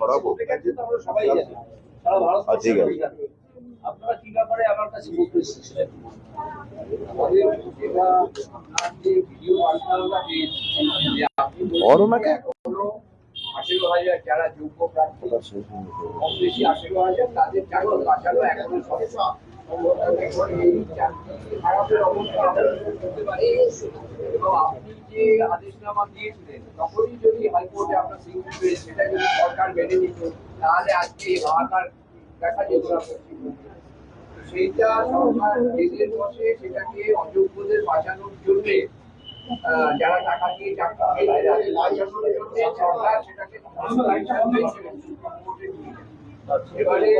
ছড়াবো জানে। সারা আচ্ছা, ঠিক আছে। আপনারা কি ব্যাপারে আমার কাছে বলতে এসেছিলেন? আঠেরো হাজার যারা যোগ্য প্রার্থী কম বেশি আঠেরো হাজার তাদের চাকরি বাঁচানো এখনও সমস্যা আদেশনামা দিয়েছিলেন তখনই যদি হাইকোর্টে আপনার সিগনেচার সেটা যদি সরকার মেনে নিত তাহলে আজকে এই হাহাকার দেখা যেত না সেইটা সরকার জেলের বসে সেটাকে অযোগ্যদের বাঁচানোর জন্য যারা টাকা দিয়ে চাকরি বাঁচানোর জন্য সরকার সেটাকে এবারে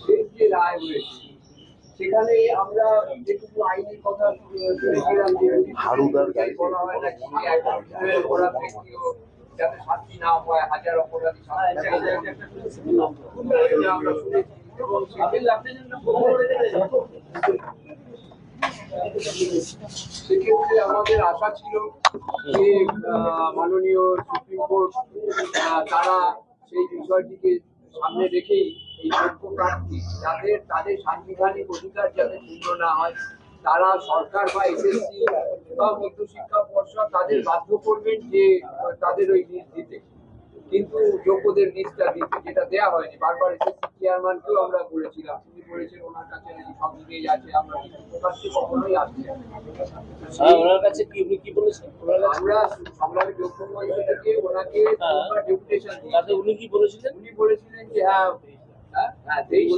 শেষ যে রায় হয়েছে সেখানে আমরা যেটুকু আইনি কথা শুনেছিলাম যে বলা হয় নাকি? একজন ব্যক্তিও যাতে শাস্তি না হয়, হাজার অপরাধী সেক্ষেত্রে আমাদের আশা ছিল যে মাননীয় সুপ্রিম কোর্ট তারা সেই বিষয়টিকে সামনে রেখেই এই যোগ্য প্রার্থী যাদের তাদের সাংবিধানিক অধিকার যাতে পূর্ণ না হয়। তারা সরকার বা এসএসসি বা মধ্যশিক্ষা পর্ষদ তাদের বাধ্য করবেন যে তাদের ওই লিস্ট দিতে। কিন্তু যোগ্যদের লিস্টটা দিতে যেটা দেওয়া হয়নি। বারবার এসএসসি চেয়ারম্যানকেও আমরা বলেছিলাম তিনি বলেছেন ওনার কাছে নাকি সব দিকেই আছে আমরা কিন্তু প্রকাশ্যে কখনোই আসছি হ্যাঁ, ওনার কাছে কি উনি কি বলেছেন? আমরা সংগ্রামী যোগ্য মঞ্চ থেকে ওনাকে হ্যাঁ। ডেপুটেশন তাতে উনি কি বলেছিলেন? উনি বলেছিলেন যে হ্যাঁ হ্যাঁ, হ্যাঁ তেইশ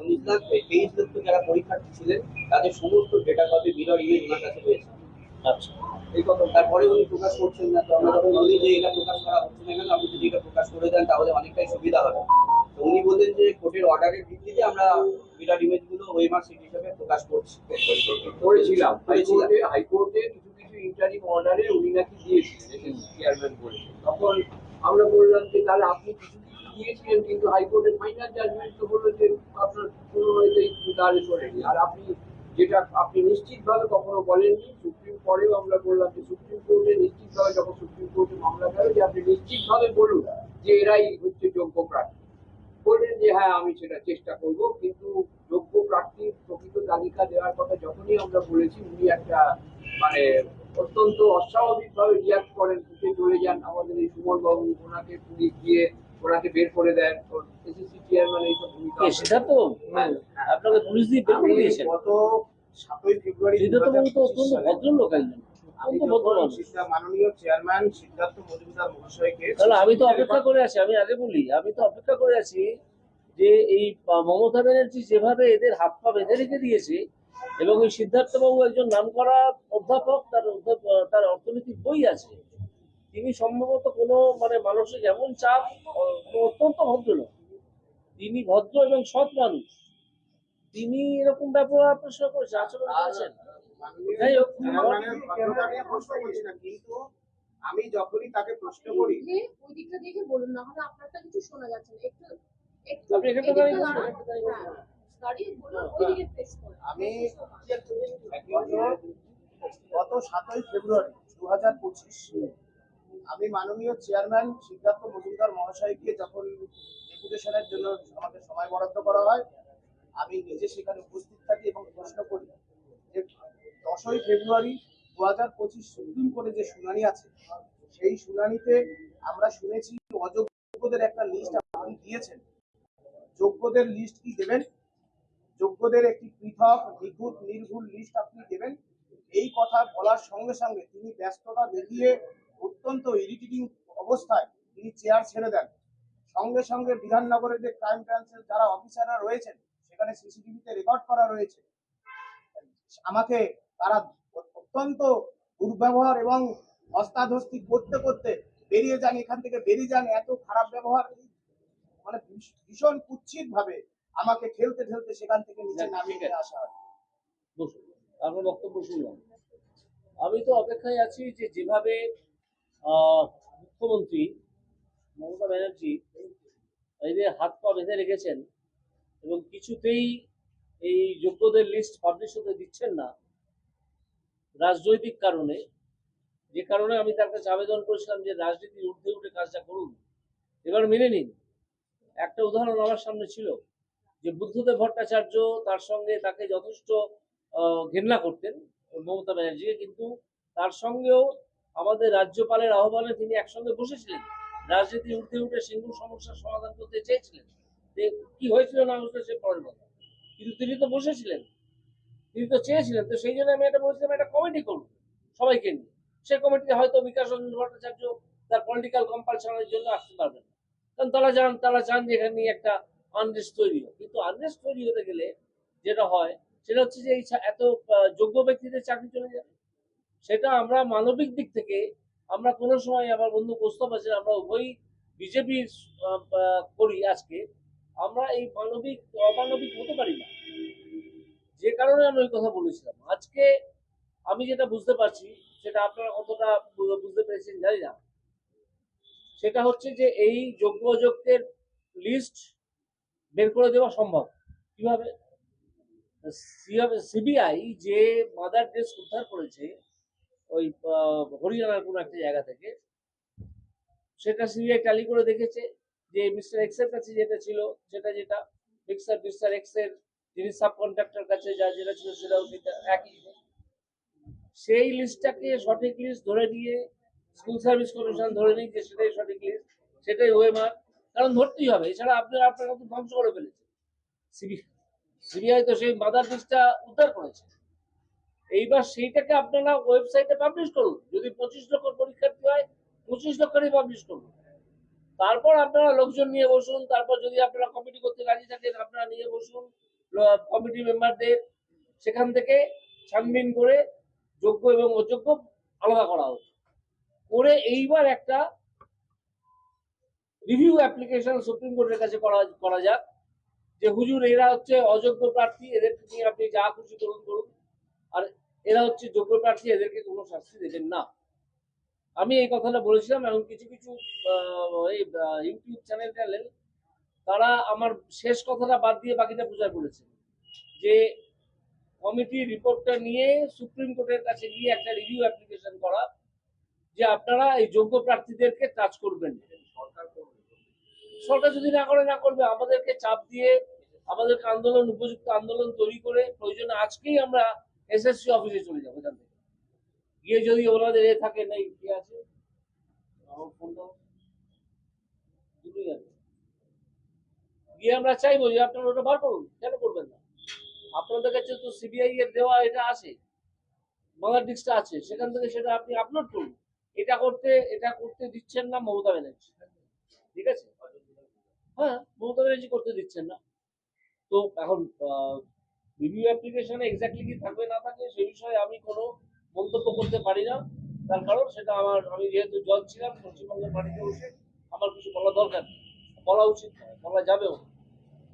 উনিশ লাখ তেইশ লক্ষ যারা পরীক্ষার্থী ছিলেন তাদের সমস্ত ডেটা কপি মিরর ইমেজ ওনার কাছে রয়েছে। আচ্ছা। এই কথা তারপরে উনি প্রকাশ করছেন না তো আমরা তখন বলি যে এটা প্রকাশ করা হচ্ছে না কেন আপনি যদি এটা প্রকাশ করে দেন তাহলে অনেকটাই সুবিধা হবে। তো উনি বললেন যে কোর্টের অর্ডারের ভিত্তিতে আমরা মিরর ইমেজগুলো ওয়েমার সিট হিসেবে প্রকাশ করছি। করেছিলাম। হাইকোর্টে হাইকোর্টে কিছু কিছু ইন্টারিম অর্ডারে উনি নাকি দিয়েছিলেন চেয়ারম্যান বলে তখন আমরা বললাম যে তাহলে আপনি কিছু কিছু দিয়েছিলেন, কিন্তু হাইকোর্টের ফাইনাল জাজমেন্ট তো বলল যে আপনার হয়তো তাহলে সরেনি আর আপনি যেটা, আপনি নিশ্চিতভাবে কখনো বলেননি, সুপ্রিম কোর্টেও আমরা বললাম যে সুপ্রিম কোর্টে নিশ্চিতভাবে যখন সুপ্রিম কোর্টে মামলা গেল যে আপনি নিশ্চিতভাবে বলুন যে এরাই হচ্ছে যোগ্য প্রার্থী। বললেন যে হ্যাঁ আমি সেটা চেষ্টা করব, কিন্তু যোগ্য প্রার্থীর প্রকৃত তালিকা দেওয়ার কথা যখনই আমরা বলেছি, উনি একটা মানে অত্যন্ত অস্বাভাবিকভাবে রিয়াক্ট করেন, উঠে চলে যান আমাদের এই সুমন বাবু ওনাকে পুলিশ গিয়ে ওনাকে বের করে দেন এসএসসি চেয়ারম্যান এইসব ভূমিকা কে সিদ্ধার্থ আপনাকে পুলিশ দিয়ে বের করে দিয়েছেন। গত সাতই ফেব্রুয়ারি সিদ্ধার্থ বাবু তো অত্যন্ত ভদ্রলোক। একজন মাননীয় চেয়ারম্যান সিদ্ধার্থ মজুমদার মহাশয়কে তাহলে আমি তো অপেক্ষা করে আছি আমি আগে বলি আমি তো অপেক্ষা করে আছি যে এই মমতা ব্যানার্জি যেভাবে এদের হাত পা বেঁধে রেখে দিয়েছে এবং এই সিদ্ধার্থ বাবু একজন নামকরা অধ্যাপক তার তার অর্থনৈতিক বই আছে তিনি সম্ভবত কোনো মানে মানসিক এমন চাপ অত্যন্ত ভদ্রলোক তিনি ভদ্র এবং সৎ মানুষ। তিনি এরকম ব্যবহার প্রশ্ন করেছে আচরণ করেছেন। যাই হোক, চেয়ারম্যানের প্রশ্ন করছি না কিন্তু আমি যখনই তাকে প্রশ্ন করি ওই দিকটা দেখে বলুন না হলে আপনারটা কিছু শোনা যাচ্ছে না। একটু আপনি দাঁড়িয়ে বলুন। হ্যাঁ, ফেস করুন। আমি গত সাতই ফেব্রুয়ারি দু হাজার পঁচিশ আমি মাননীয় চেয়ারম্যান সিদ্ধার্থ মজুমদার মহাশয়কে যখন ডেপুটেশনের জন্য আমাকে সময় বরাদ্দ করা হয়, আমি নিজে সেখানে উপস্থিত থাকি এবং প্রশ্ন করি যে দশই ফেব্রুয়ারি দু হাজার পঁচিশ সুপ্রিম কোর্টে যে শুনানি আছে, সেই শুনানিতে আমরা শুনেছি অযোগ্যদের একটা লিস্ট আপনি দিয়েছেন। যোগ্যদের লিস্ট কি দেবেন? যোগ্যদের একটি পৃথক, নিখুঁত, নির্ভুল লিস্ট আপনি দেবেন। এই কথা বলার সঙ্গে সঙ্গে তিনি ব্যস্ততা দেখিয়ে অত্যন্ত ইরিটেটিং অবস্থায় তিনি চেয়ার ছেড়ে দেন। সঙ্গে সঙ্গে বিধাননগরের যে ক্রাইম ব্রাঞ্চের যারা অফিসাররা রয়েছেন সেখানে সিসিটিভিতে রেকর্ড করা রয়েছে। আমাকে তারা অত্যন্ত দুর্ব্যবহার এবং হস্তাধস্তি করতে করতে বেরিয়ে যান এখান থেকে বেরিয়ে যান এত খারাপ ব্যবহার। মানে ভীষণ কুৎসিত ভাবে আমাকে ঠেলতে ঠেলতে সেখান থেকে নিচে যাক, নামিয়ে আসা হয়। বসুন আপনার বক্তব্য শুনলাম। আমি তো অপেক্ষায় আছি যে যেভাবে মুখ্যমন্ত্রী মমতা ব্যানার্জি এদের হাত পা বেঁধে রেখেছেন এবং কিছুতেই এই যোগ্যদের লিস্ট পাবলিশ হতে দিচ্ছেন না, রাজনৈতিক কারণে, যে কারণে আমি তার কাছে আবেদন করেছিলাম যে রাজনীতির ঊর্ধ্বে উঠে কাজটা করুন। এবার মেনে নিন। একটা উদাহরণ আমার সামনে ছিল যে বুদ্ধদেব ভট্টাচার্য তার সঙ্গে তাকে যথেষ্ট ঘেন্না করতেন মমতা ব্যানার্জিকে, কিন্তু তার সঙ্গেও আমাদের রাজ্যপালের আহ্বানে তিনি একসঙ্গে বসেছিলেন। রাজনীতি ঊর্ধ্বে উঠে সিঙ্গুর সমস্যার সমাধান করতে চেয়েছিলেন। কি হয়েছিল না হয়েছিল সে পরের কথা। কিন্তু তিনি তো বসেছিলেন। তিনি তো চেয়েছিলেন। তো সেই জন্য আমি এটা বলেছিলাম, একটা কমিটি করুন সবাইকে নিয়ে। সে কমিটিতে হয়তো বিকাশ রঞ্জন ভট্টাচার্য তার পলিটিক্যাল কম্পালশনের জন্য আসতে পারবেন কারণ তারা চান তারা চান যে এখানে একটা আনরেস্ট তৈরি হোক। কিন্তু আনরেস্ট তৈরি হতে গেলে যেটা হয়, সেটা হচ্ছে যে এই এত যোগ্য ব্যক্তিদের চাকরি চলে যাবে সেটা আমরা মানবিক দিক থেকে আমরা কোনো সময় আমার বন্ধু প্রস্তাব আছে আমরা উভয়ই বিজেপি করি আজকে। আমরা এই মানবিক, অমানবিক হতে পারি না। যে কারণে আমি ওই কথা বলেছিলাম। আজকে আমি যেটা বুঝতে পারছি, সেটা আপনারা কতটা বুঝতে পেরেছেন জানি না। সেটা হচ্ছে যে এই যোগ্য অযোগ্যের লিস্ট বের করে দেওয়া সম্ভব। কীভাবে? সিবিআই যে মাদার ডেস্ক উদ্ধার করেছে ওই হরিয়ানার কোনো একটা জায়গা থেকে। সেটা সিবিআই ট্যালি করে দেখেছে যে মিস্টার এক্সের কাছে যেটা ছিল, সেটা যেটা মিক্সার মিস্টার এক্সের যিনি সাব কন্ট্রাক্টর কাছে যা যেটা ছিল সেটাও সেটা একই। সেই লিস্টটাকে সঠিক লিস্ট ধরে নিয়ে স্কুল সার্ভিস কমিশন ধরে নিয়ে যে সেটাই সঠিক লিস্ট সেটাই ওয়েমার কারণ ধরতেই হবে, এছাড়া আপনারা আপনারা ধ্বংস করে ফেলেছে সিবি, সিবিআই তো সেই মাদার লিস্টটা উদ্ধার করেছে। এইবার সেইটাকে আপনারা ওয়েবসাইটে পাবলিশ করুন। যদি পঁচিশ লক্ষ পরীক্ষার্থী হয়, পঁচিশ লক্ষেরই পাবলিশ করুন। তারপর আপনারা লোকজন নিয়ে বসুন, তারপর যদি আপনারা কমিটি করতে রাজি থাকেন, আপনারা নিয়ে বসুন কমিটি মেম্বারদের সেখান থেকে ছানবিন করে যোগ্য এবং অযোগ্য আলাদা করা হোক। করে এইবার একটা রিভিউ অ্যাপ্লিকেশন সুপ্রিম কোর্টের কাছে করা করা যাক যে হুজুর, এরা হচ্ছে অযোগ্য প্রার্থী এদেরকে নিয়ে আপনি যা খুশি করুন করুন। আর এরা হচ্ছে যোগ্য প্রার্থী এদেরকে কোনো শাস্তি দেবেন না। আমি এই কথাটা বলেছিলাম এবং কিছু কিছু এই ইউটিউব চ্যানেল ট্যানেল তারা আমার শেষ কথাটা বাদ দিয়ে বাকিটা বোঝায় বলেছে যে কমিটি রিপোর্টটা নিয়ে সুপ্রিম কোর্টের কাছে গিয়ে একটা রিভিউ অ্যাপ্লিকেশন করা যে আপনারা এই যোগ্য প্রার্থীদেরকে টাচ করবেন। সরকার করবে। সরকার যদি না করে না করবে আমাদেরকে চাপ দিয়ে আমাদেরকে আন্দোলন উপযুক্ত আন্দোলন তৈরি করে প্রয়োজনে আজকেই আমরা এসএসসি অফিসে চলে যাব এখান থেকে। গিয়ে যদি ওনাদের এ থাকে, নেই, কি আছে? আমার ফোন গিয়ে আমরা চাইব যে আপনারা ওটা বার করুন। কেন করবেন না? আপনাদের কাছে তো সিবিআই এর দেওয়া এটা আছে। বাংলা ডিস্কটা আছে। সেখান থেকে সেটা আপনি আপলোড করুন। এটা করতে এটা করতে দিচ্ছেন না মমতা ব্যানার্জি। ঠিক আছে? হ্যাঁ মমতা ব্যানার্জি করতে দিচ্ছেন না। তো এখন রিভিউ অ্যাপ্লিকেশনে এক্স্যাক্টলি কি থাকবে, না থাকবে সে বিষয়ে আমি কোনো মন্তব্য করতে পারি না। তার কারণ সেটা আমার, আমি যেহেতু জজ ছিলাম, পশ্চিমবঙ্গের মাটিতে বসে আমার কিছু বলা দরকার। বলা উচিত নয়, বলা যাবেও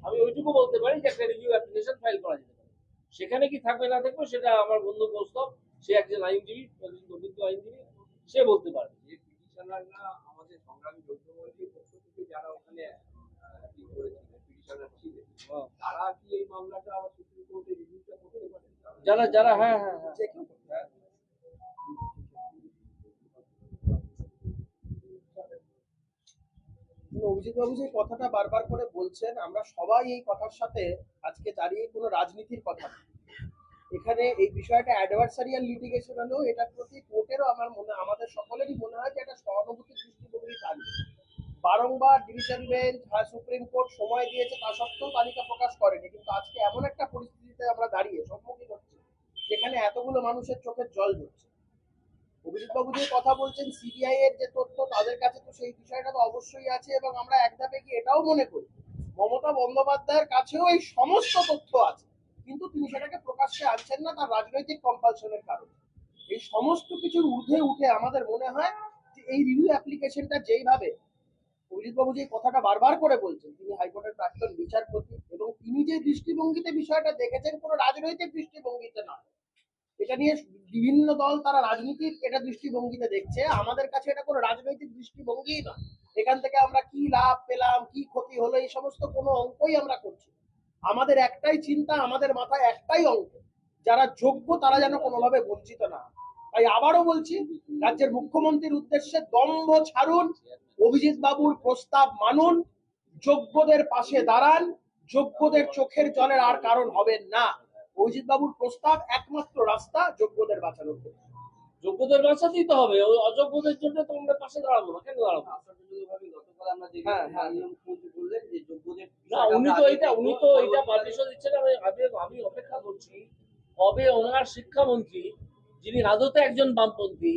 আমি ওইটুকু বলতে পারি যে একটা রিভিউ অ্যাপ্লিকেশন ফাইল করা যেতে পারে। সেখানে কি থাকবে, না থাকবে, সেটা আমার বন্ধু প্রস্তাব সে একজন আইনজীবী, একজন অভিজ্ঞ আইনজীবী, সে বলতে পারে যে পিটিশনাররা আমাদের সংগ্রামী যারা ওখানে যারা যারা হ্যাঁ হ্যাঁ হ্যাঁ। অভিজিৎ বাবু যে কথাটা বারবার করে বলছেন, আমরা সবাই এই কথার সাথে আজকে দাঁড়িয়ে কোনো রাজনীতির কথা এখানে এই বিষয়টা অ্যাডভার্সারিয়াল লিটিগেশন হলেও এটার প্রতি কোর্টেরও আমার মনে আমাদের সকলেরই মনে হয় যে একটা সহানুভূতির দৃষ্টিভঙ্গি থাকবে। বারংবার ডিভিশন বেঞ্চ সুপ্রিম কোর্ট সময় দিয়েছে তা সত্ত্বেও তালিকা প্রকাশ করেনি। কিন্তু আজকে এমন একটা পরিস্থিতিতে আমরা দাঁড়িয়ে সম্মুখীন হচ্ছি, যেখানে এতগুলো মানুষের চোখের জল ঝরছে অভিজিৎ বাবু যে কথা বলছেন, সিবিআই এর যে তথ্য তাদের কাছে তো সেই বিষয়টা তো অবশ্যই আছে এবং আমরা এক ধাপে গিয়ে এটাও মনে করি। মমতা বন্দ্যোপাধ্যায়ের কাছেও এই সমস্ত তথ্য আছে, কিন্তু তিনি সেটাকে প্রকাশ্যে আনছেন না, তার রাজনৈতিক কম্পালশনের কারণে। এই সমস্ত কিছুর ঊর্ধ্বে উঠে আমাদের মনে হয় যে এই রিভিউ অ্যাপ্লিকেশনটা যেইভাবে অভিজিৎ যে কথাটা বারবার করে বলছেন, তিনি হাইকোর্টের প্রাক্তন বিচারপতি এবং তিনি যে দৃষ্টিভঙ্গিতে বিষয়টা দেখেছেন, কোনো রাজনৈতিক দৃষ্টিভঙ্গিতে নয়। এটা নিয়ে বিভিন্ন দল তারা রাজনীতির এটা দৃষ্টিভঙ্গিতে দেখছে, আমাদের কাছে এটা কোনো রাজনৈতিক দৃষ্টিভঙ্গি না এখান থেকে আমরা কি লাভ পেলাম, কি ক্ষতি হলো, এই সমস্ত কোনো অঙ্কই আমরা করছি আমাদের একটাই চিন্তা, আমাদের মাথায় একটাই অঙ্ক, যারা যোগ্য তারা যেন কোনোভাবে বঞ্চিত না। তাই আবারও বলছি, রাজ্যের মুখ্যমন্ত্রীর উদ্দেশ্যে দম্ভ ছাড়ুন অভিজিৎ বাবুর প্রস্তাব মানুন যোগ্যদের পাশে দাঁড়ান যোগ্যদের চোখের জলের আর কারণ হবেন না। অভিজিৎ বাবুর প্রস্তাব একমাত্র রাস্তা যোগ্যদের বাঁচানোর জন্য। যোগ্যদের বাঁচাতেই তো হবে। অযোগ্যদের জন্য তো আমরা পাশে দাঁড়াবো না। কেন দাঁড়াবো? হ্যাঁ, হ্যাঁ। মাননীয় মুখ্যমন্ত্রী বললেন যে যোগ্যদের না উনি তো এটা উনি তো এটা পারমিশন দিচ্ছেন আমি আমি আমি অপেক্ষা করছি। কবে ওনার শিক্ষামন্ত্রী যিনি আদতে একজন বামপন্থী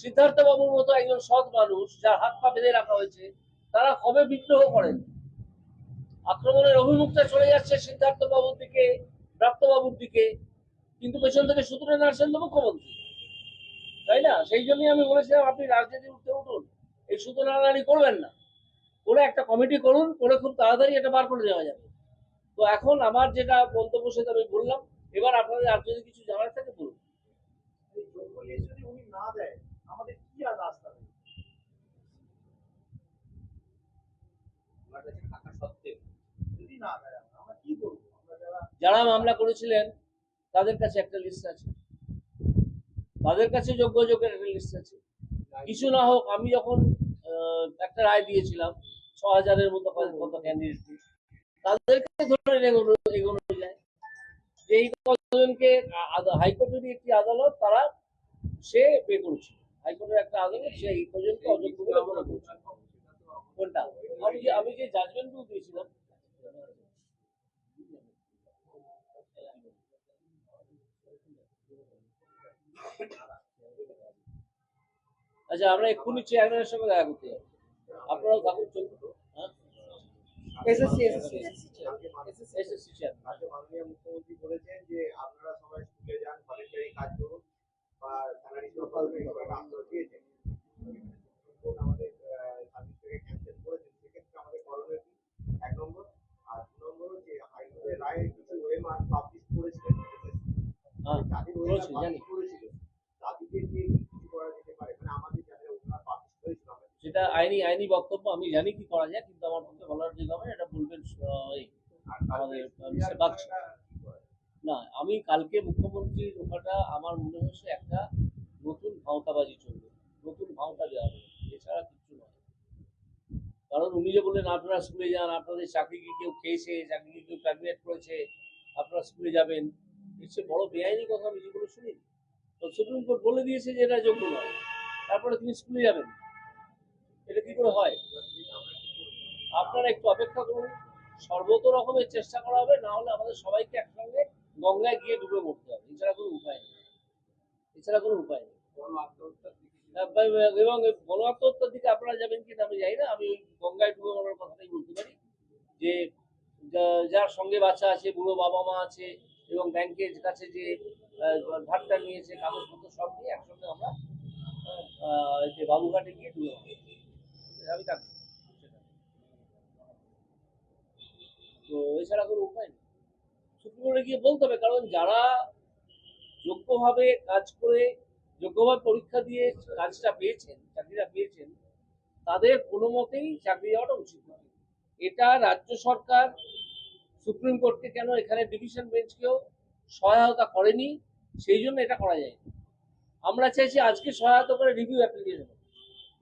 সিদ্ধার্থ বাবুর মতো একজন সৎ মানুষ, যার হাত পা বেঁধে রাখা হয়েছে, তারা কবে বিদ্রোহ করেন। আক্রমণের অভিমুখটা চলে যাচ্ছে সিদ্ধার্থ বাবুর দিকে প্রাপ্ত বাবুর দিকে, কিন্তু পেছন থেকে সুতরে নার্সেন তো মুখ্যমন্ত্রী। তাই না? সেই জন্যই আমি বলেছিলাম, আপনি রাজনীতি উঠতে উঠুন। এই সুতো নাড়ানাড়ি করবেন না। করে একটা কমিটি করুন, করে খুব তাড়াতাড়ি এটা বার করে দেওয়া যাবে। তো এখন আমার যেটা মন্তব্য সেটা আমি বললাম। এবার আপনাদের আর যদি কিছু জানার থাকে বলুন। না দেয় যারা যারা মামলা করেছিলেন তাদের কাছে একটা লিস্ট আছে। তাদের কাছে যোগ্য যোগ্যের একটা লিস্ট আছে। কিছু না হোক আমি যখন একটা রায় দিয়েছিলাম ছ হাজারের মতো কত- ক্যান্ডিডেট তাদেরকে ধরে এগোনো যায়। যে এই কতজনকে আদা- একটি আদালত তারা সে পে করেছে হাইকোর্টের একটা আদালত সে এই কজনকে অযোগ্য বলে মনে করছে। কোনটা? আমি যে আমি যে জাজমেন্ট দিয়েছিলাম। আচ্ছা আমরা এক্ষুনি চেয়ারম্যানের সঙ্গে দেখা করতে যাব। আপনারাও থাকুন চলুন। হ্যাঁ? মাননীয় মুখ্যমন্ত্রী বলেছেন যে আপনারা সবাই স্কুলে যান ভলেন্টারি কাজ করুন। বা স্যালারি সবাই আন্দোলন দিয়েছেন আমাদের সার্ভিস থেকে ক্যান্সেল করেছেন সেক্ষেত্রে আমাদের এক নম্বর আর দু নম্বর হচ্ছে হাইকোর্টের রায়ে কিছু ওয়েমার পাবলিশ করেছিলেন যাদের ওয়েমার কিছু করা যেতে পারে মানে আমাদের যাদের ওয়েমার পাবলিশ সেটা আইনি আইনি বক্তব্য, আমি জানি কি করা যায়, কিন্তু আমার পক্ষে বলার যে হবে এটা বলবেন এই, আমাদের মিস্টার। না, আমি কালকে মুখ্যমন্ত্রীর ওখানটা আমার মনে হচ্ছে একটা নতুন ভাওতাবাজি চলবে, নতুন ভাওতা দেওয়া হবে, এছাড়া কিছু নয়। কারণ উনি যে বললেন, আপনারা স্কুলে যান, আপনাদের চাকরি কি কেউ খেয়েছে, চাকরি কি কেউ টার্মিনেট করেছে, আপনারা স্কুলে যাবেন। চেয়ে বড় বেআইনি কথা আমি যেগুলো শুনি তো সুপ্রিম কোর্ট বলে দিয়েছে যে এটা যোগ্য নয়, তারপরে তিনি স্কুলে যাবেন। এটা কি করে হয়? আপনারা একটু অপেক্ষা করুন, সর্বত রকমের চেষ্টা করা হবে, না হলে আমাদের সবাইকে একসঙ্গে গঙ্গায় গিয়ে ডুবে মরতে হবে। এছাড়া কোনো উপায় নেই। এছাড়া কোনো উপায় নেই। এবং গণ আত্মহত্যার দিকে আপনারা যাবেন কিনা আমি জানি না। আমি গঙ্গায় ডুবে মরার কথাটাই বলতে পারি যে যার সঙ্গে বাচ্চা আছে, বুড়ো বাবা মা আছে, এবং ব্যাংকের কাছে যে ধারটা নিয়েছে, কাগজপত্র সব নিয়ে একসঙ্গে আমরা যে বাবুঘাটে গিয়ে ডুবে আমি। তো এছাড়া কোনো উপায় নেই। সুপ্রিম গিয়ে বলতে হবে, কারণ যারা যোগ্যভাবে কাজ করে, যোগ্যভাবে পরীক্ষা দিয়ে কাজটা পেয়েছেন, চাকরিটা পেয়েছেন, তাদের কোনো মতেই চাকরি দেওয়াটা উচিত নয়। এটা রাজ্য সরকার সুপ্রিম কোর্টকে কেন এখানে ডিভিশন বেঞ্চকেও সহায়তা করেনি? সেই জন্য এটা করা যায়। আমরা চাইছি আজকে সহায়তা করে review application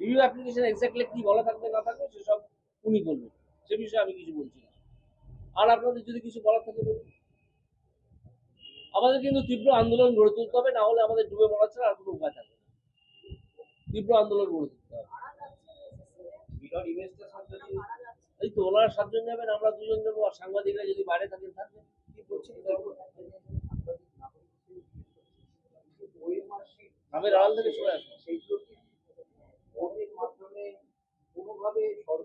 review application exactly কি বলা থাকবে, না থাকবে, সেসব উনি বলবেন। সে বিষয়ে আমি কিছু বলছি না। আর আপনাদের যদি কিছু বলার থাকে বলুন। আমাদের কিন্তু তীব্র আন্দোলন গড়ে তুলতে হবে না হলে আমাদের ডুবে মরা ছাড়া আর কোনো উপায় থাকবে তীব্র আন্দোলন গড়ে তুলতে হবে। এই তো ওনারা সাতজন যাবেন আমরা দুজন যাব আর সাংবাদিকরা যদি বাইরে থাকেন শিট গ্রামের আড়াল থেকে আসব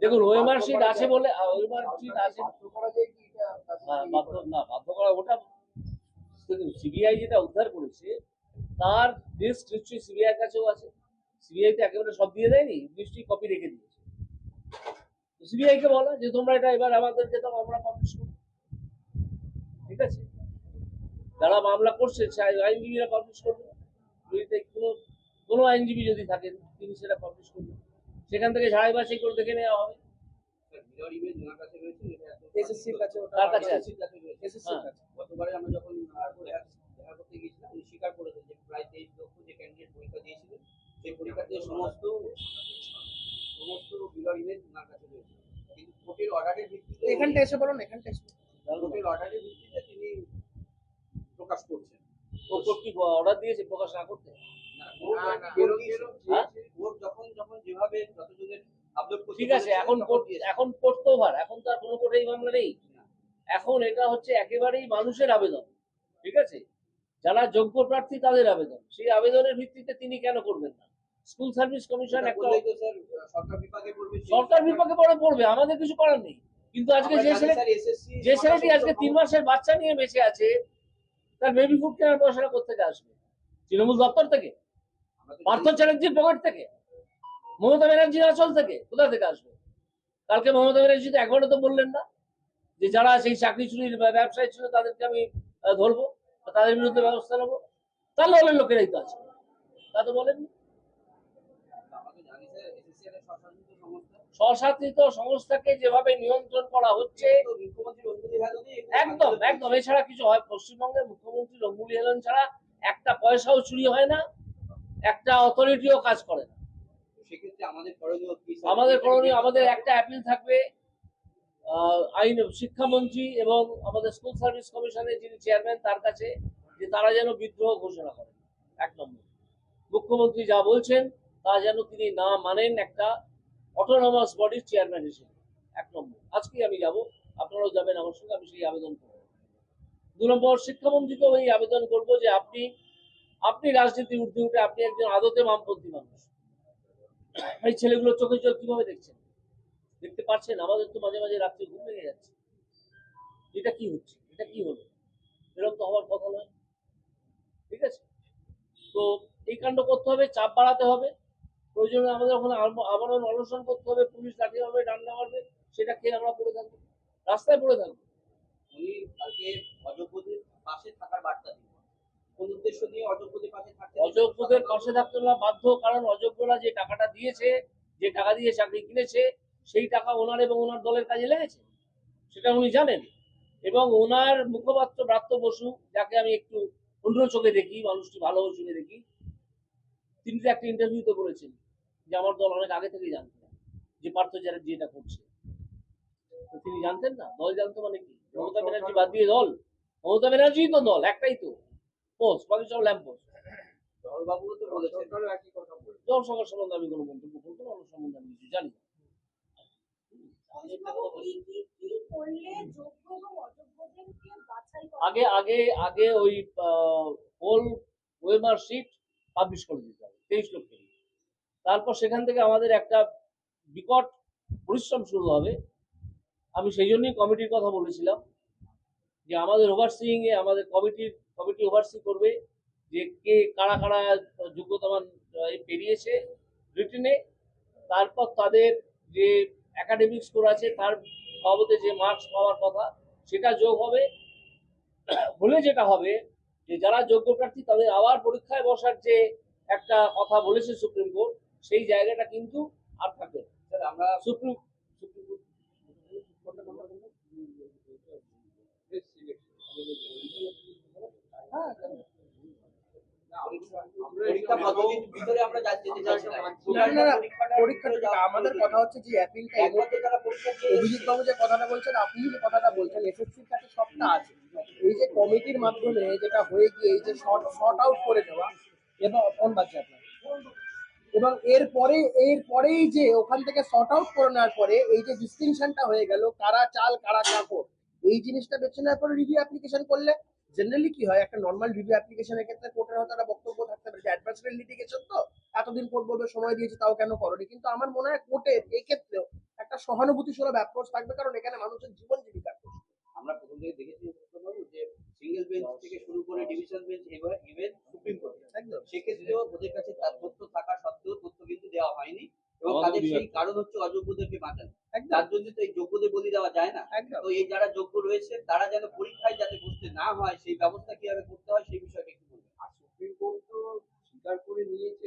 দেখুন ওএমআর শিট আছে বলে ওএমআর শিট আছে। বাধ্য না বাধ্য করা ওটা দেখুন সিবিআই যেটা উদ্ধার করেছে, তার লিস্ট নিশ্চয়ই সিবিআই কাছেও আছে। সিবিআই তো একেবারে সব দিয়ে দেয়নি নিশ্চয়ই কপি রেখে দিয়েছে। সিবিআই কে বলা যে, তোমরা এটা এবার আমাদেরকে দাও, আমরা পাবলিশ করি ঠিক আছে? যারা মামলা করছে আইনজীবীরা পাবলিশ করবে। যদি কোনো কোনো আইনজীবী যদি থাকেন, তিনি সেটা পাবলিশ করবেন। সেখান থেকে ঝাড়াই বাছাই করে দেখে নেওয়া হবে। মিরর ইমেজ কাছে রয়েছে এসএসসির কাছে কাছে হ্যাঁ। কাছে। গতবারে আমরা যখন দেখা দেখা করতে গিয়েছিলাম উনি স্বীকার করেছেন যে প্রায় তেইশ লক্ষ যে ক্যান্ডিডেট পরীক্ষা দিয়েছিলেন সেই পরীক্ষাতে সমস্ত সমস্ত ইমেজ ওনার কাছে রয়েছে। কিন্তু কোর্টের অর্ডারের ভিত্তিতে এখানটা এসে বলুন এখানটা এসে কোর্টের অর্ডারের ভিত্তিতে তিনি প্রকাশ করছেন। কোর্ট কি অর্ডার দিয়েছে প্রকাশ না করতে? না, না, না, কোর্ট এরকম- দিয়েছে। এরকম হ্যাঁ? চেয়েছে। কোর্ট যখন যখন যেভাবে যতজনের আপলোড করতে ঠিক আছে এখন এখন কোর্ট তো ওভার এখন তো আর কোনো কোর্টেই মামলা নেই। এখন এটা হচ্ছে একেবারেই মানুষের আবেদন ঠিক আছে? যারা যোগ্য প্রার্থী তাদের আবেদন। সেই আবেদনের ভিত্তিতে তিনি কেন করবেন না? স্কুল সার্ভিস কমিশন একটা সরকার বিভাগে বলবে সরকার বিভাগে পরে পড়বে আমাদের কিছু করার নেই। কিন্তু আজকে যে ছেলে যে ছেলেটি আজকে তিন মাসের বাচ্চা নিয়ে বেঁচে আছে তার বেবি ফুড কেনার পয়সাটা কোথেকে আসবে? তৃণমূল দপ্তর থেকে? পার্থ চ্যাটার্জির পকেট থেকে? মমতা ব্যানার্জির আঁচল থেকে? কোথা থেকে আসবে? কালকে মমতা ব্যানার্জি তো একবারও তো বললেন না যে যারা সেই চাকরি চুরির ব্যবসায় ছিল তাদেরকে আমি ধরবো তাদের বিরুদ্ধে ব্যবস্থা নেব। তাহলে দলের লোকেরাই তো আছে। তা তো একটা স্বশাসিত সংস্থাকে যেভাবে নিয়ন্ত্রণ করা হচ্ছে, একদম একদম। এছাড়া কিছু হয়, পশ্চিমবঙ্গের মুখ্যমন্ত্রী রঙ্গুলি হেলন ছাড়া একটা পয়সাও চুরি হয় না, একটা অথরিটিও কাজ করে না। আমাদের করণীয় আমাদের একটা অ্যাপিল থাকবে আইন শিক্ষামন্ত্রী এবং আমাদের স্কুল সার্ভিস কমিশনের যিনি চেয়ারম্যান তার কাছে যে তারা যেন বিদ্রোহ ঘোষণা করেন এক নম্বর। মুখ্যমন্ত্রী যা বলছেন, তা যেন তিনি না মানেন একটা অটোনমাস বডির চেয়ারম্যান হিসেবে। এক নম্বর। আজকে আমি যাব, আপনারাও যাবেন আমার সঙ্গে, আমি সেই আবেদন করব। দু নম্বর, শিক্ষামন্ত্রীকেও এই আবেদন করব যে আপনি আপনি রাজনীতি উঠতে উঠে আপনি একজন আদতে বামপন্থী মানুষ। এই ছেলেগুলো চোখে চোখ কীভাবে দেখছেন? দেখতে পাচ্ছেন আমাদের তো মাঝে মাঝে রাত্রে ঘুম ভেঙে যাচ্ছে। এটা কি হচ্ছে? এটা কি হলো? এরকম তো হওয়ার কথা নয়। ঠিক আছে? তো এই কাণ্ড করতে হবে, চাপ বাড়াতে হবে। প্রয়োজনে আমাদের ওখানে আবারও অনশন করতে হবে, পুলিশ লাঠি মারবে ডান্ডা মারবে সেটা খেয়ে আমরা পড়ে থাকব। রাস্তায় পড়ে থাকব। উনি কালকে অযোগ্যদের পাশে থাকার বার্তা দিলেন কোন উদ্দেশ্য নিয়ে অযোগ্যদের পাশে থাকতে বাধ্য কারণ অযোগ্যরা যে টাকাটা দিয়েছে যে টাকা দিয়ে চাকরি কিনেছে সেই টাকা ওনার এবং ওনার দলের কাজে লেগেছে। সেটা উনি জানেন। এবং ওনার মুখপাত্র ব্রাত্য বসু যাকে আমি একটু অন্য চোখে দেখি মানুষটি ভালো চোখে দেখি তিনি তো একটা ইন্টারভিউতে বলেছেন যে আমার দল অনেক আগে থেকেই জানতেন যে পার্থ চ্যাটার্জি এটা করছে। তিনি জানতেন না? দল জানতো মানে কি? মমতা ব্যানার্জি বাদ দিয়ে দল? মমতা ব্যানার্জি তো দল একটাই তো। পোস্ট বাকি সব ল্যাম্প পোস্ট ধরবাবু তো বলেছেন। সরকারও একই কথা বলে জল সম্বন্ধে আমি কোনো মন্তব্য করব না ওনার সম্বন্ধে আমি কিছু জানি আগে আগে আগে ওই হোল ওয়েমার শিট পাবলিশ করে দিতে হবে তেইশ লক্ষ তারপর সেখান থেকে আমাদের একটা বিকট পরিশ্রম শুরু হবে। আমি সেই জন্যই কমিটির কথা বলেছিলাম যে আমাদের ওভারসিং এ আমাদের কমিটির কমিটি ওভারসি করবে যে কে কারা কারা যোগ্যতামান পেরিয়েছে রিটেনে তারপর তাদের যে একাডেমিক স্কোর আছে তার বাবদে যে মার্কস পাওয়ার কথা সেটা যোগ হবে। বলে যেটা হবে যে যারা যোগ্য প্রার্থী তাদের আবার পরীক্ষায় বসার যে একটা কথা বলেছে সুপ্রিম কোর্ট সেই জায়গাটা কিন্তু আর থাকবে আমরা সুপ্রিম সুপ্রিম কোর্ট আমাদের কথা হচ্ছে যে অ্যাপিলটা অভিজিৎ বাবু যে কথাটা বলছেন আপনি যে কথাটা বলছেন এসএসসির কাছে সবটা আছে। এই যে কমিটির মাধ্যমে যেটা হয়ে গিয়ে এই যে শর্ট শর্ট আউট করে দেওয়া এবং ফোন বাজছে আপনার। এবং এরপরে এরপরেই যে ওখান থেকে শর্ট আউট করে নেওয়ার পরে এই যে ডিস্টিংশনটা হয়ে গেল কারা চাল কারা কাপড়। এই জিনিসটা বেছে নেওয়ার পরে রিভিউ অ্যাপ্লিকেশন করলে জেনারেলি কি হয় একটা নর্মাল রিভিউ অ্যাপ্লিকেশনের ক্ষেত্রে কোর্টের হয়তো একটা বক্তব্য থাকতে পারে। যে অ্যাডভান্সমেন্ট লিটিগেশন তো? এতদিন কোর্ট বলবে সময় দিয়েছে তাও কেন করনি? কিন্তু আমার মনে হয় কোর্টের এই এক্ষেত্রেও একটা সহানুভূতি সুলভ অ্যাপ্রোচ থাকবে কারণ এখানে মানুষের জীবন প্রশ্ন। আমরা প্রথম থেকে দেখেছি যে সিঙ্গেল বেঞ্চ থেকে শুরু করে ডিভিশন বেঞ্চ এবার ইভেন সুপ্রিম কোর্ট একদম। সেক্ষেত্রেও ওদের কাছে তার তথ্য থাকা সত্ত্বেও তথ্য কিন্তু দেওয়া হয়নি। এবং তাদের সেই কারণ হচ্ছে অযোগ্যদেরকে বাঁচানো। তার জন্য তো এই যোগ্যদের বলি দেওয়া যায় না। তো এই যারা যোগ্য রয়েছে তারা যেন পরীক্ষায় যাতে বসতে না হয় সেই ব্যবস্থা কীভাবে করতে হয় সেই বিষয়টা একটু বলবেন। আর সুপ্রিম কোর্ট তো স্বীকার করে নিয়েছে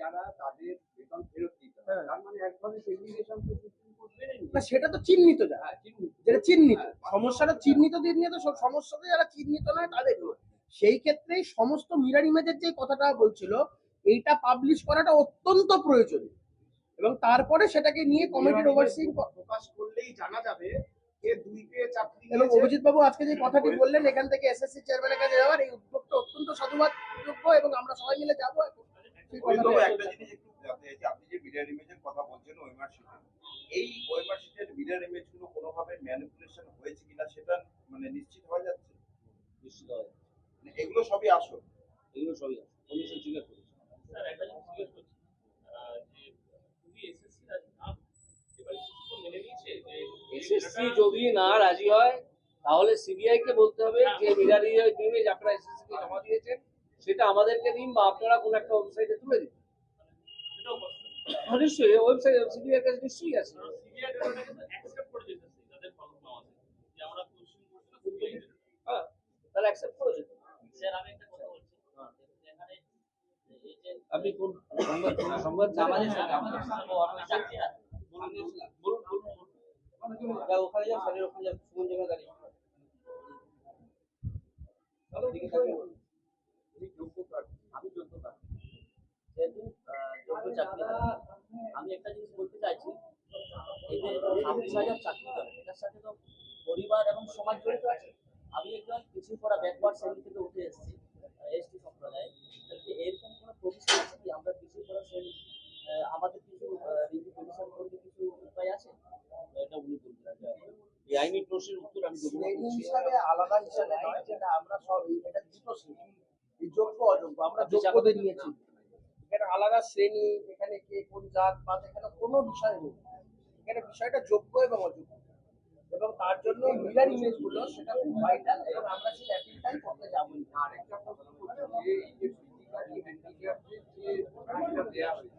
যারা তাদের বেতন ফেরত দিতে হবে। হ্যাঁ। তার মানে এক ধরনের সেগ্রিগেশন তো সুপ্রিম কোর্ট মেনে না সেটা তো চিহ্নিত যায় হ্যাঁ চিহ্নিত। যেটা চিহ্নিত। হ্যাঁ, সমস্যাটা চিহ্নিত দিক নিয়ে তো সব সমস্যাতে যারা চিহ্নিত নয় তাদের সেই ক্ষেত্রেই সমস্ত মিরার ইমেজের যে কথাটা বলছিল এইটা পাবলিশ করাটা অত্যন্ত প্রয়োজনীয়। এবং তারপরে সেটাকে নিয়ে কমিটির ওভারসিং প্রকাশ করলেই জানা যাবে এবং অভিজিৎ বাবু আজকে যে কথাটি বললেন এখান থেকে এসএসসি চেয়ারম্যানের কাছে যাওয়ার এই উদ্যোগটা অত্যন্ত সাধুবাদযোগ্য এবং আমরা সবাই মিলে যাব। একটা জিনিস একটু আপনি যে ইমেজের কথা বলছেন ওয়েমার শিটে এই ওয়েমার শিটের মিরর ইমেজগুলো কোনোভাবে ম্যানিপুলেশন হয়েছে কিনা সেটা মানে নিশ্চিত হয়ে যাচ্ছে? নিশ্চিত মানে এগুলো সবই আসল? এগুলো সবই আছে কমিশন স্বীকার করেছে। স্যার একটা জিনিস জিজ্ঞেস করছি আহ, যে খুবই এসএসসি রাজি না এবার এসএসসি তো মেনে নিয়েছে যে এসএসসি যদি না রাজি হয় তাহলে সিবিআই কে বলতে হবে যে মিরার ইমেজ আপনারা এসএসসি কে জমা দিয়েছেন সেটা আমাদেরকে দিন বা আপনারা কোন একটা ওয়েবসাইটে তুলে দিন। হ্যাঁ, নিশ্চয়ই ওয়েবসাইট সিবিআই এর কাছে নিশ্চয়ই আছে। করে হ্যাঁ তাহলে অ্যাকসেপ্ট যে আপনি কোন সংবাদ সংবাদ আমি যোগ্য যেহেতু যোগ্য চাকরি আমি একটা জিনিস বলতে চাইছি, এই যে সাথে তো পরিবার এবং সমাজ জড়িত আছে। আমি একজন পিছিয়ে পড়া ব্যাকওয়ার্ড শ্রেণি থেকে উঠে এসেছি এসটি সম্প্রদায়ে। এরকম কোনো প্রভিশন আছে কি? আমরা পিছিয়ে পড়া শ্রেণি আমাদের কিছু রিভিউ করতে কিছু উপায় আছে? এটা উনি বলবেন এই আইনি প্রশ্নের উত্তর আমি দেবো। হিসাবে আলাদা হিসাবে নয় যেটা আমরা সব এটা দুটো শ্রেণি এই যোগ্য অযোগ্য আমরা যোগ্যদের নিয়েছি। এখানে আলাদা শ্রেণি এখানে কে কোন জাত পাত এখানে কোনো বিষয় নেই। এখানে বিষয়টা যোগ্য এবং অযোগ্য। এবং তার জন্য মিলার ইমেজগুলো সেটা খুব ভাইটাল এবং আমরা সেই অ্যাপিলটাই করতে যাব। আরেকটা প্রশ্ন করছি যে এই যে ফিজিক্যালি হ্যান্ডিক্যাপদের যে দেওয়া হয়েছে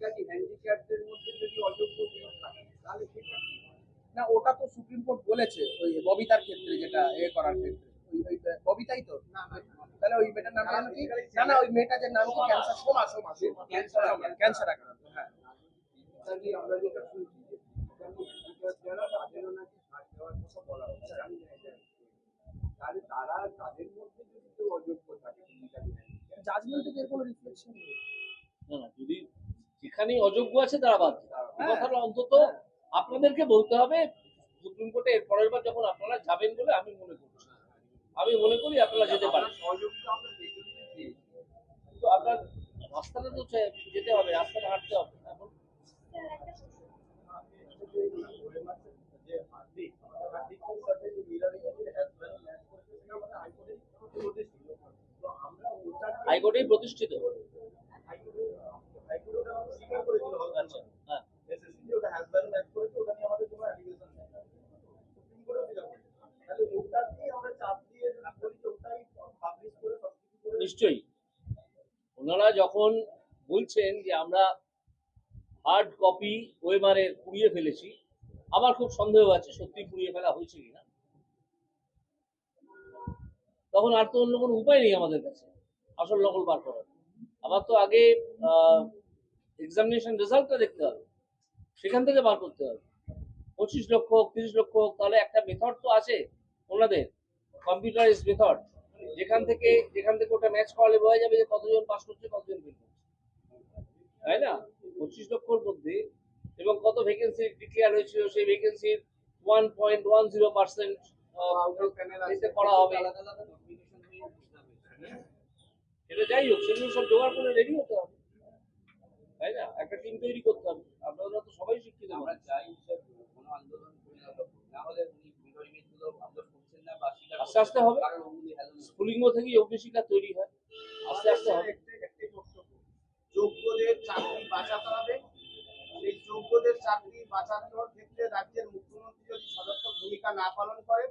হ্যান্ডিক্যাপদের মধ্যে যদি অযোগ্য থাকে তাহলে সেটা না ওটা তো সুপ্রিম কোর্ট বলেছে ওই ববিতার ক্ষেত্রে যেটা এ করার ক্ষেত্রে। ববিতাই তো? তাহলে ওই মেয়েটার নাম জানো কি? না না ওই মেয়েটা যে নাম কি? Cancer Soma Soma cancer cancer আক্রান্ত হ্যাঁ। আমরা যেটা শুনছি যারা তাদেরও নাকি ছাড় দেওয়ার কথা বলা হচ্ছে তাহলে তারা তাদের মধ্যে যদি কেউ অযোগ্য থাকে জাজমেন্টে এর কোনো রিফ্লেকশন নেই। না না যদি যেখানে অযোগ্য আছে তারা বাদ হ্যাঁ। কথাটা অন্তত আপনাদেরকে বলতে হবে সুপ্রিম কোর্টে এর পরের বার যখন আপনারা যাবেন বলে আমি মনে করছি আমি মনে করি আপনারা যেতে পারেন। কিন্তু আপনার রাস্তাটা তো যেতে হবে রাস্তাটা হাঁটতে হবে। হ্যাঁ, তো হাইকোর্টেই প্রতিষ্ঠিত। নিশ্চয়ই। ওনারা যখন বলছেন যে আমরা হার্ড কপি ওয়েমারে পুড়িয়ে ফেলেছি, আমার খুব সন্দেহ আছে সত্যি পুড়িয়ে ফেলা হয়েছে কিনা। তখন আর তো অন্য কোনো উপায় নেই আমাদের কাছে, আসল নকল বার করার। আমার তো আগে এক্সামিনেশন রেজাল্টটা দেখতে হবে। সেখান থেকে বার করতে হবে। পঁচিশ লক্ষ হোক, তিরিশ লক্ষ হোক, তাহলে একটা মেথড তো আছে ওনাদের কম্পিউটারাইজ মেথড যেখান থেকে যেখান থেকে ওটা ম্যাচ করালে বোঝা যাবে যে কতজন পাস করছে, কতজন ফেল করছে। তাই না? পঁচিশ লক্ষর মধ্যে এবং কত ভ্যাকেন্সি ডিক্লেয়ার হয়েছিল, সেই ভ্যাকেন্সির one point one zero percent করা হবে। সেটা যাই হোক, সেগুলো সব জোগাড় করে রেডি হতে হবে। তাই না? একটা টিম তৈরি করতে হবে। আপনারা তো সবাই শিক্ষিত আমরা। চাই কোনো আন্দোলন করে না হলে আস্তে আস্তে হবে। স্ফুলিঙ্গ তৈরি হয়। আস্তে আস্তে হবে। যোগ্যদের চাকরি বাঁচাতে হবে। সেই যোগ্যদের চাকরি বাঁচানোর ক্ষেত্রে রাজ্যের মুখ্যমন্ত্রী যদি সদর্থক ভূমিকা না পালন করে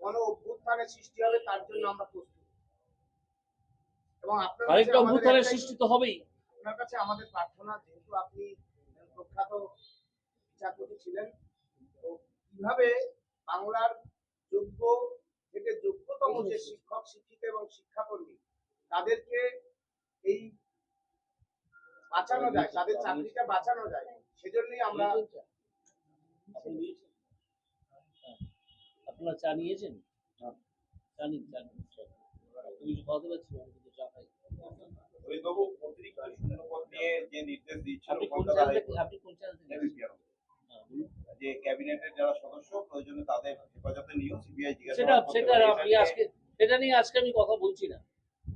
কোনো অভ্যুত্থানের সৃষ্টি হবে তার জন্য আমরা প্রস্তুত। এবং আপনার অভ্যুত্থানের সৃষ্টি তো হবেই। আপনার কাছে আমাদের প্রার্থনা যেহেতু আপনি প্রখ্যাত বিচারপতি ছিলেন তো কীভাবে বাংলার যোগ্য থেকে যোগ্যতম যে শিক্ষক শিক্ষিকা এবং শিক্ষাকর্মী তাদেরকে এই বাঁচানো যায় তাদের চাকরিটা বাঁচানো যায় সেজন্যই আমরা হ্যাঁ। আপনারা চা নিয়েছেন? চা নিন চা নিন। খাওয়াতে পারছি না কিন্তু চা খাই। অতিরিক্ত নিয়ে যে নির্দেশ আপনি কোন হ্যাঁ, বলুন। যে ক্যাবিনেটের যারা সদস্য প্রয়োজনে তাদের হেফাজতে নিয়েও সিবিআই জিজ্ঞাসা সেটা আজকে সেটা নিয়ে আজকে আমি কথা বলছি না।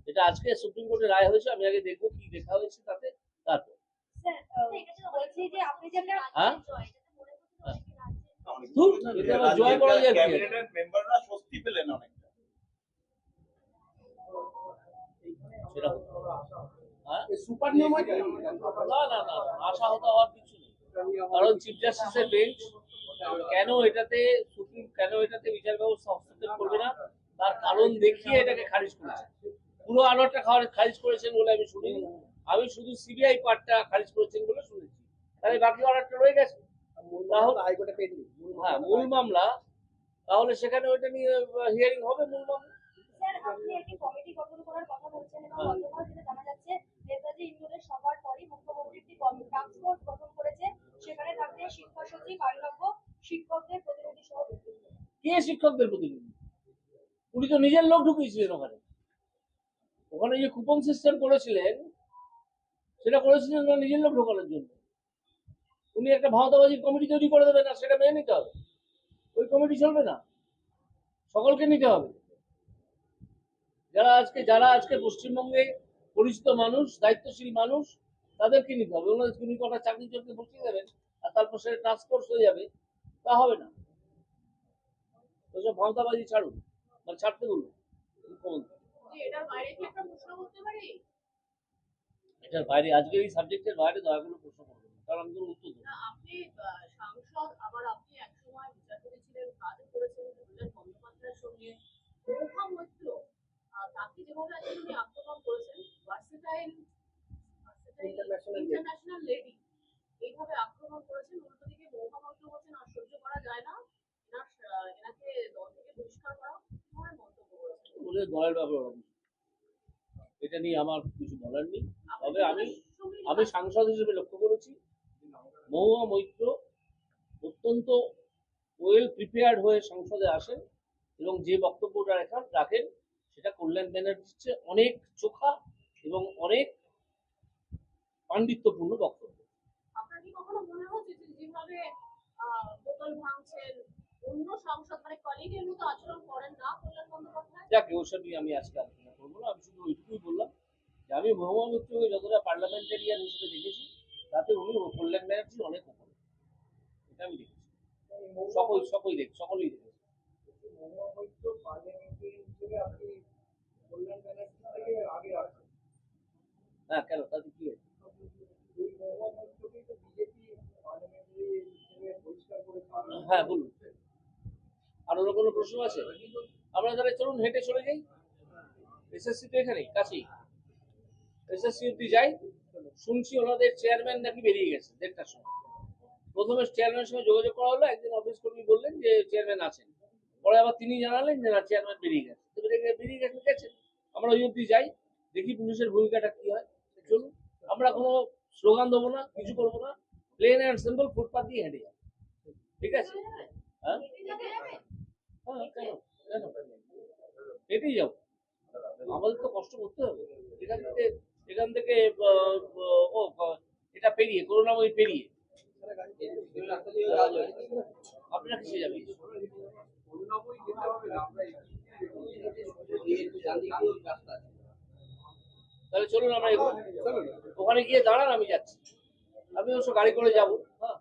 এটা আজকে সুপ্রিম কোর্টের রায় হয়েছে আমি আগে দেখব কি দেখা হয়েছে তাতে তারপর। স্যার আহ, বলছি যে আপনি যে একটা হ্যাঁ? জয়, অনেকে করা যায় ক্যাবিনেটের মেম্বাররা স্বস্তি পেলেন অনেকটা সেটা হতো হ্যাঁ সুপার নিয়ম হয় না না না আশা হতে হওয়ার কিছু নেই। কারণ চিফ জাস্টিসের বেঞ্চ কেন এটাতে সুপ্রিম কেন এটাতে বিচার ব্যবস্থা হস্তক্ষেপ করবে না? তার কারণ দেখিয়ে এটাকে খারিজ করেছে। পুরো আলোটা খারিজ করেছেন বলে আমি শুনিনি। আমি শুধু সিবিআই পার্টটা খারিজ করেছেন বলে শুনেছি। তাহলে বাকি অর্ডারটা রয়ে গেছে। তাহলে হাইকোর্টে পেন্ডিং হ্যাঁ মূল মামলা। তাহলে সেখানে ওইটা নিয়ে হিয়ারিং হবে মূল মামলা? গঠন করেছে, সেখানে থাকবে শিক্ষা সচিব শিক্ষকদের প্রতিনিধি সহ কে শিক্ষকদের প্রতিনিধি? উনি তো নিজের লোক ঢুকিয়েছিলেন ওখানে। ওখানে যে কুপন সিস্টেম করেছিলেন, সেটা করেছিলেন নিজের লোক ঢোকানোর জন্য। উনি একটা ভাওতাবাজির কমিটি তৈরি করে দেবেন না সেটা মেনে নিতে হবে। ওই কমিটি চলবে না। সকলকে নিতে হবে। যারা আজকে যারা আজকে পশ্চিমবঙ্গে পরিচিত মানুষ, দায়িত্বশীল মানুষ তাদেরকে নিতে হবে। ওনাদের উনি কটা জন্য বসিয়ে দেবেন আর তারপর সেটা টাস্ক ফোর্স হয়ে যাবে তা হবে না। ওসব ভাওতাবাজি ছাড়ুন মানে ছাড়তে বলুন মুখ্যমন্ত্রী। এটার বাইরে কি একটা প্রশ্ন করতে পারি? এটার বাইরে আজকের এই সাবজেক্টের বাইরে দয়া করে প্রশ্ন করবেন কারণ আমি কোনো উত্তর দেবো। আপনি সাংসদ আবার আপনি একসময় বিচারপতি ছিলেন কাজও করেছেন কল্যাণ বন্দ্যোপাধ্যায়ের সঙ্গে। মৌহা মৈত্র আহ, তাকে যেভাবে আজকে উনি আক্রমণ করেছেন ভার্সেটাইল ইন্টারন্যাশনাল লেডি এইভাবে আক্রমণ করেছেন উল্টো দিকে মৈত্র বলছেন আর সহ্য করা যায় না। এনাকে দল থেকে বহিষ্কার করা ধরনের মন্তব্য করেছেন বলে দলের ব্যাপার এটা নিয়ে আমার কিছু বলার নেই। তবে আমি আমি সাংসদ হিসেবে লক্ষ্য করেছি মহুয়া মৈত্র অত্যন্ত ওয়েল প্রিপেয়ার্ড হয়ে সংসদে আসেন এবং যে বক্তব্যটা রাখান রাখেন সেটা কল্যাণ ব্যানার্জির চেয়ে অনেক চোখা এবং অনেক পাণ্ডিত্যপূর্ণ বক্তব্য। মনে হচ্ছে যে যেভাবে আহ, বোতল অন্য সাংসদ মানে কলিগের মতো আচরণ করেন না কল্যাণ বন্দ্যোপাধ্যায়? যাকে ওসব নিয়ে আমি আজকে আলোচনা করব না। আমি শুধু ওইটুকুই বললাম যে আমি মিত্রকে যতটা পার্লামেন্টারিয়ান হিসেবে দেখেছি তাতে উনি কল্যাণ ব্যানার্জি অনেক উপরে। এটা আমি দেখেছি। সকল সকই দেখ সকলেই দেখেছি। হ্যাঁ কেন? তাতে কি হয়েছে? হ্যাঁ বলুন। আর অন্য কোনো প্রশ্ন আছে? আমরা তাহলে চলুন, হেঁটে চলে যাই। এসএসসি তো এখানেই, কাছেই। এসএসসি অব্দি যাই। শুনছি ওনাদের চেয়ারম্যান নাকি বেরিয়ে গেছে, দেড়টার সময়। প্রথমে চেয়ারম্যানের সঙ্গে যোগাযোগ করা হলো একজন অফিস কর্মী বললেন যে চেয়ারম্যান আছেন। পরে আবার তিনি জানালেন যে না চেয়ারম্যান বেরিয়ে গেছে। তো বেরিয়ে বেরিয়ে গেছে গেছেন আমরা ওই অব্দি যাই, দেখি পুলিশের ভূমিকাটা কি হয়। চলুন, আমরা কোনো স্লোগান দেবো না, কিছু করব না প্লেন অ্যান্ড সিম্পল ফুটপাথ দিয়ে হেঁটে যাব। ঠিক আছে? হ্যাঁ? হ্যাঁ হেঁটেই যাব। আমাদের তো কষ্ট করতে হবে। এখান থেকে এখান থেকে ও এটা পেরিয়ে করোনাময় পেরিয়ে। আপনারা কিসে যাবেন? করুণাময়ী যেতে হবে, আমরা তাহলে চলুন আমরা ওখানে গিয়ে দাঁড়ান আমি যাচ্ছি। আমি অবশ্য গাড়ি করে যাব। হ্যাঁ।